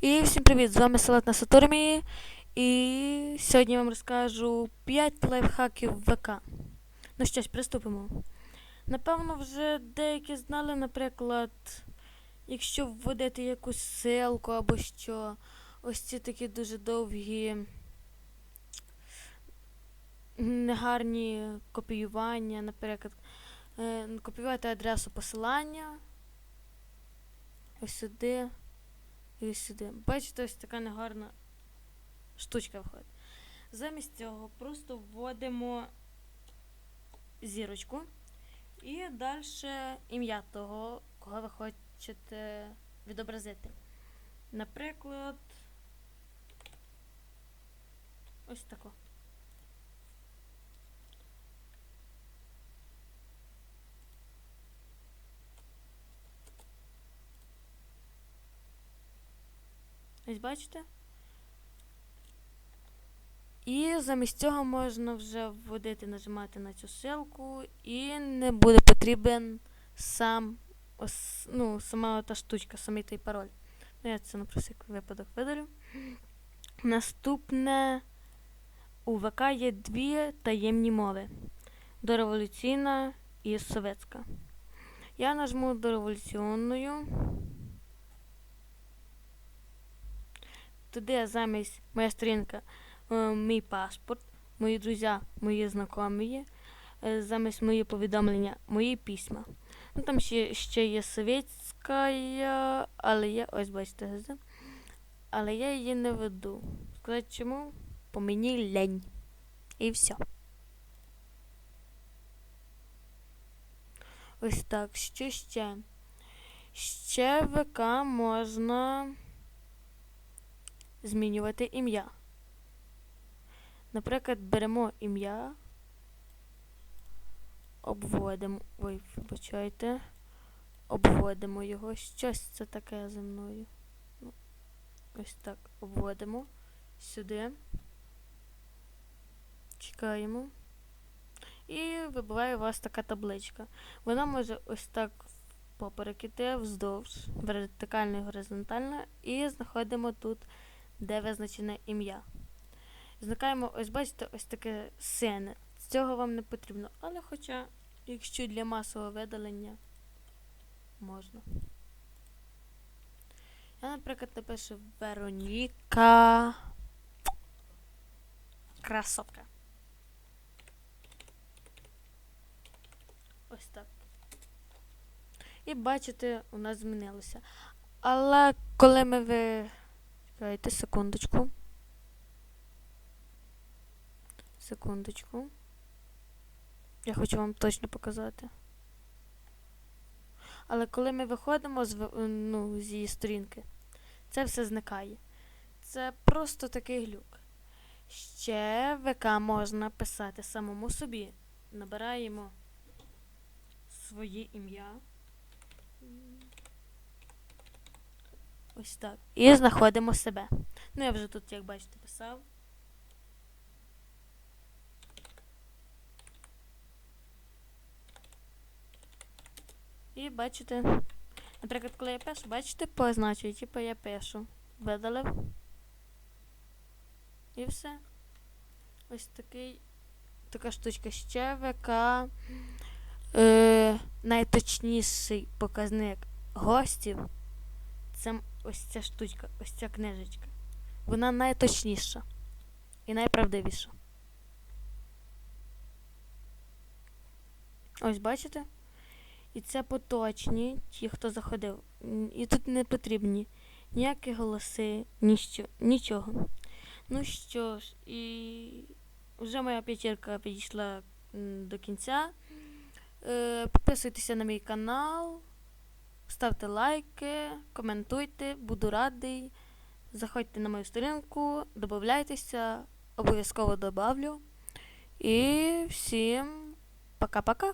І всім привіт! З вами Салат на Сатурмі. І сьогодні я вам розкажу 5 лайфхаків ВК. Ну що ж, приступимо. Напевно, вже деякі знали, наприклад, якщо вводити якусь ссылку або що, ось ці такі дуже довгі негарні копіювання, наприклад, е, копіювати адресу посилання. Ось сюди. І сюди. Бачите, ось така негарна штучка виходить. Замість цього просто вводимо зірочку і далі ім'я того, кого ви хочете відобразити. Наприклад, ось тако. Ось бачите? І замість цього можна вже вводити, нажимати на цю ссылку і не буде потрібен сам ос, ну, сама та штучка, самий той пароль. Ну, я це на всякий випадок видалю. Наступне у ВК є дві таємні мови: дореволюційна і совєтська. Я нажму дореволюційною. Туди замість моя сторінка, е, мій паспорт, мої друзі, мої знайомі, е, замість мої повідомлення, мої письма. Ну там ще, ще є совєтська, але я ось бачите, але я її не веду. Сказати чому? По мені лень. І все. Ось так. Що ще? Ще ВК можна змінювати ім'я. Наприклад, беремо ім'я, обводимо. Ой, вибачайте. Обводимо його. Щось це таке зі мною. Ну, Ось так. Обводимо сюди. Чекаємо. І вибиває у вас така табличка. Вона може ось так поперек іти вздовж, вертикально і горизонтально, і знаходимо тут де визначене ім'я. Зникаємо, ось бачите, ось таке сине. Цього вам не потрібно. Але хоча, якщо для масового видалення можна. Я, наприклад, напишу Вероніка Красотка. Ось так. І бачите, у нас змінилося. Але коли ми ви Чекайте секундочку. Секундочку. Я хочу вам точно показати. Але коли ми виходимо з ну, з її сторінки, це все зникає. Це просто такий глюк. Ще ВК можна писати самому собі. Набираємо своє ім'я. Ось так. І знаходимо себе. Ну, я вже тут, як бачите, писав. І бачите, наприклад, коли я пишу, бачите, позначую, типу я пишу. Видалив. І все. Ось такий така штучка. Ще ВК е, найточніший показник гостів. Це ось ця штучка, ось ця книжечка. Вона найточніша і найправдивіша. Ось бачите? І це поточні, ті, хто заходив. І тут не потрібні ніякі голоси, ніщо, нічого. Ну що ж, і вже моя п'ятірка підійшла до кінця. Е, Підписуйтеся на мій канал. Ставте лайки, коментуйте, буду радий. Заходьте на мою сторінку, додайтеся, обов'язково добавлю. І всім пока-пока!